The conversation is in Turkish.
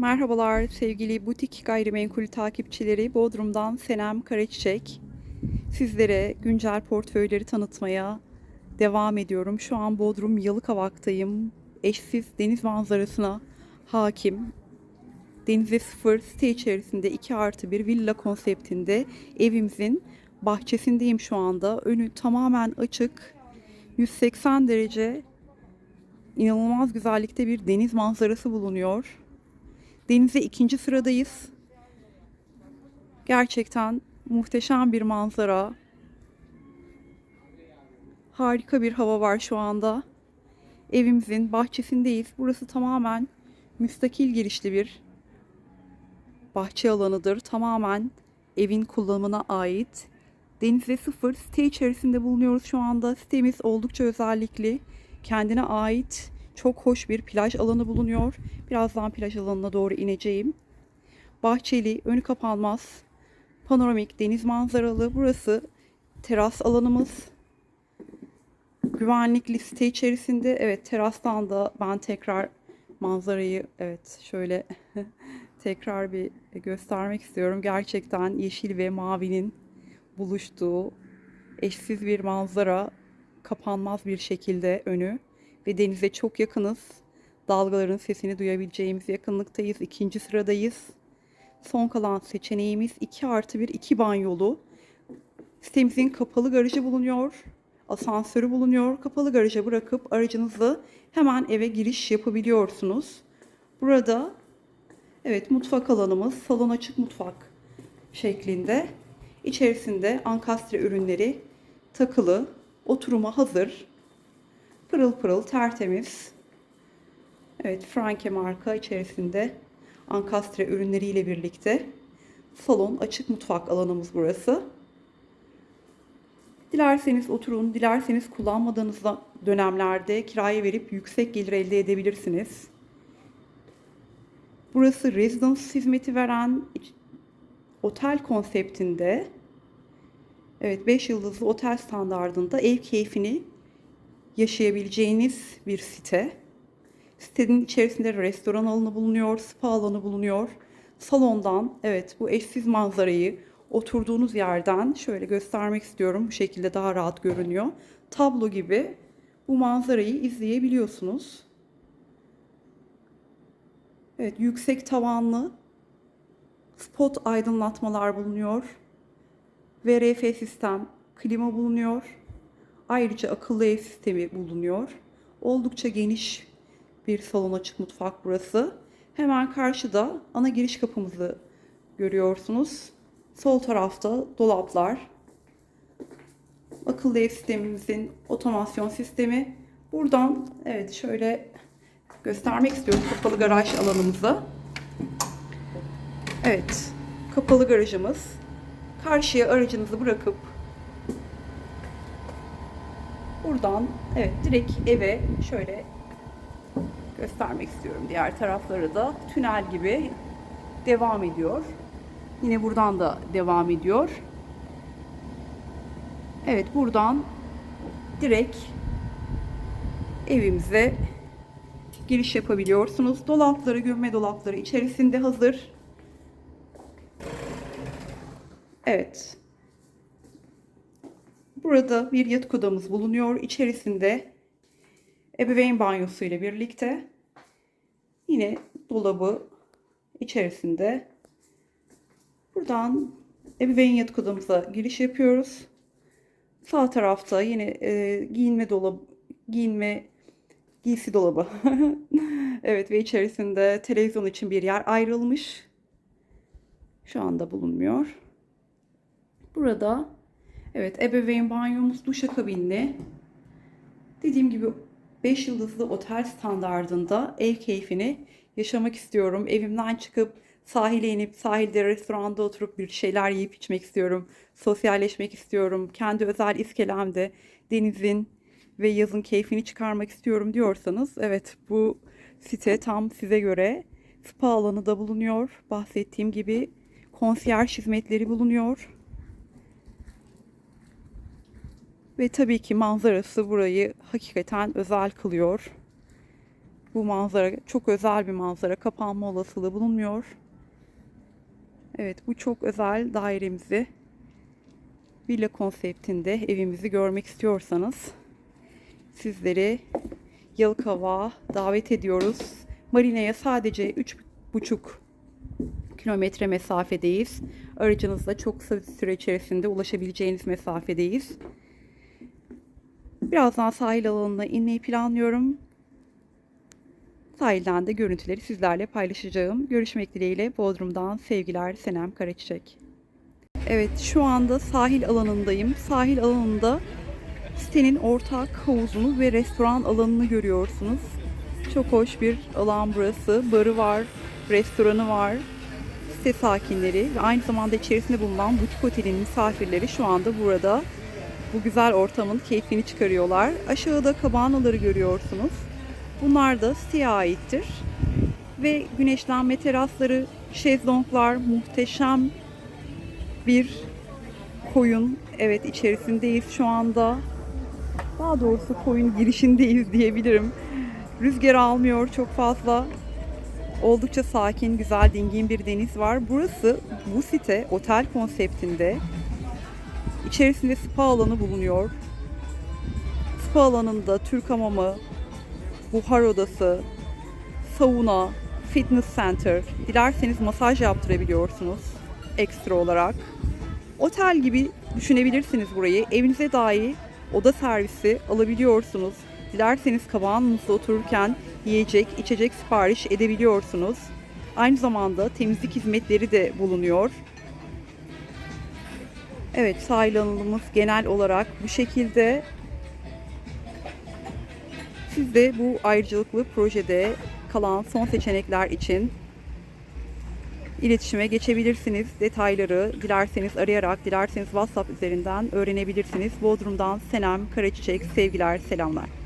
Merhabalar sevgili butik gayrimenkul takipçileri. Bodrum'dan Senem Karaçiçek. Sizlere güncel portföyleri tanıtmaya devam ediyorum. Şu an Bodrum Yalıkavak'tayım. Eşsiz deniz manzarasına hakim. Denize sıfır site içerisinde 2 artı bir villa konseptinde evimizin bahçesindeyim şu anda. Önü tamamen açık. 180 derece inanılmaz güzellikte bir deniz manzarası bulunuyor. Denize ikinci sıradayız. Gerçekten muhteşem bir manzara. Harika bir hava var şu anda. Evimizin bahçesindeyiz. Burası tamamen müstakil girişli bir bahçe alanıdır. Tamamen evin kullanımına ait. Denize sıfır site içerisinde bulunuyoruz şu anda. Sitemiz oldukça özellikli. Kendine ait çok hoş bir plaj alanı bulunuyor. Birazdan plaj alanına doğru ineceğim. Bahçeli, önü kapanmaz, panoramik deniz manzaralı. Burası teras alanımız. Güvenlikli site içerisinde. Evet terastan da ben tekrar manzarayı evet şöyle tekrar bir göstermek istiyorum. Gerçekten yeşil ve mavinin buluştuğu eşsiz bir manzara kapanmaz bir şekilde önü ve denize çok yakınız. Dalgaların sesini duyabileceğimiz yakınlıktayız. İkinci sıradayız. Son kalan seçeneğimiz 2 artı 1 2 banyolu. Sitemizin kapalı garajı bulunuyor. Asansörü bulunuyor. Kapalı garaja bırakıp aracınızı hemen eve giriş yapabiliyorsunuz. Burada evet mutfak alanımız salon açık mutfak şeklinde. İçerisinde ankastre ürünleri takılı, oturuma hazır. Pırıl pırıl tertemiz. Evet Franke marka içerisinde ankastre ürünleriyle birlikte salon açık mutfak alanımız burası. Dilerseniz oturun, dilerseniz kullanmadığınız dönemlerde kiraya verip yüksek gelir elde edebilirsiniz. Burası residence hizmeti veren otel konseptinde evet 5 yıldızlı otel standardında ev keyfini yaşayabileceğiniz bir site. Sitenin içerisinde restoran alanı bulunuyor, spa alanı bulunuyor. Salondan evet bu eşsiz manzarayı oturduğunuz yerden şöyle göstermek istiyorum. Bu şekilde daha rahat görünüyor. Tablo gibi bu manzarayı izleyebiliyorsunuz. Evet yüksek tavanlı spot aydınlatmalar bulunuyor. VRF sistem, klima bulunuyor. Ayrıca akıllı ev sistemi bulunuyor. Oldukça geniş bir salon açık mutfak burası. Hemen karşıda ana giriş kapımızı görüyorsunuz. Sol tarafta dolaplar. Akıllı ev sistemimizin otomasyon sistemi. Buradan evet şöyle göstermek istiyorum kapalı garaj alanımızı. Evet, kapalı garajımız. Karşıya aracınızı bırakıp buradan evet direkt eve şöyle göstermek istiyorum. Diğer tarafları da tünel gibi devam ediyor. Yine buradan da devam ediyor. Evet buradan direkt evimize giriş yapabiliyorsunuz. Dolapları, gömme dolapları içerisinde hazır. Evet. Burada bir yatak odamız bulunuyor. İçerisinde ebeveyn banyosu ile birlikte yine dolabı içerisinde. Buradan ebeveyn yatak odamıza giriş yapıyoruz. Sağ tarafta yine e, giyinme dolabı, giyinme giysi dolabı. evet ve içerisinde televizyon için bir yer ayrılmış. Şu anda bulunmuyor. Burada evet ebeveyn banyomuz duşakabinli. Dediğim gibi 5 yıldızlı otel standardında ev keyfini yaşamak istiyorum. Evimden çıkıp sahile inip sahilde restoranda oturup bir şeyler yiyip içmek istiyorum. Sosyalleşmek istiyorum. Kendi özel iskelemde denizin ve yazın keyfini çıkarmak istiyorum diyorsanız evet bu site tam size göre spa alanı da bulunuyor. Bahsettiğim gibi konsiyerj hizmetleri bulunuyor. Ve tabii ki manzarası burayı hakikaten özel kılıyor. Bu manzara çok özel bir manzara. Kapanma olasılığı bulunmuyor. Evet bu çok özel dairemizi villa konseptinde evimizi görmek istiyorsanız sizleri Yalıkavak'a davet ediyoruz. Marina'ya sadece 3,5 kilometre mesafedeyiz. Aracınızla çok kısa süre içerisinde ulaşabileceğiniz mesafedeyiz. Birazdan sahil alanına inmeyi planlıyorum. Sahilden de görüntüleri sizlerle paylaşacağım. Görüşmek dileğiyle Bodrum'dan sevgiler Senem Karaçiçek. Evet şu anda sahil alanındayım. Sahil alanında sitenin ortak havuzunu ve restoran alanını görüyorsunuz. Çok hoş bir alan burası. Barı var, restoranı var. Site sakinleri ve aynı zamanda içerisinde bulunan butik otelin misafirleri şu anda burada bu güzel ortamın keyfini çıkarıyorlar. Aşağıda kabanaları görüyorsunuz. Bunlar da siteye aittir. Ve güneşlenme terasları, şezlonglar, muhteşem bir koyun. Evet içerisindeyiz şu anda. Daha doğrusu koyun girişindeyiz diyebilirim. Rüzgar almıyor çok fazla. Oldukça sakin, güzel, dingin bir deniz var. Burası bu site otel konseptinde. İçerisinde spa alanı bulunuyor. Spa alanında Türk hamamı, buhar odası, sauna, fitness center, dilerseniz masaj yaptırabiliyorsunuz ekstra olarak. Otel gibi düşünebilirsiniz burayı. Evinize dahi oda servisi alabiliyorsunuz. Dilerseniz kabağınızda otururken yiyecek, içecek sipariş edebiliyorsunuz. Aynı zamanda temizlik hizmetleri de bulunuyor. Evet sahil alanımız genel olarak bu şekilde. Siz de bu ayrıcalıklı projede kalan son seçenekler için iletişime geçebilirsiniz. Detayları dilerseniz arayarak, dilerseniz WhatsApp üzerinden öğrenebilirsiniz. Bodrum'dan Senem Karaçiçek sevgiler, selamlar.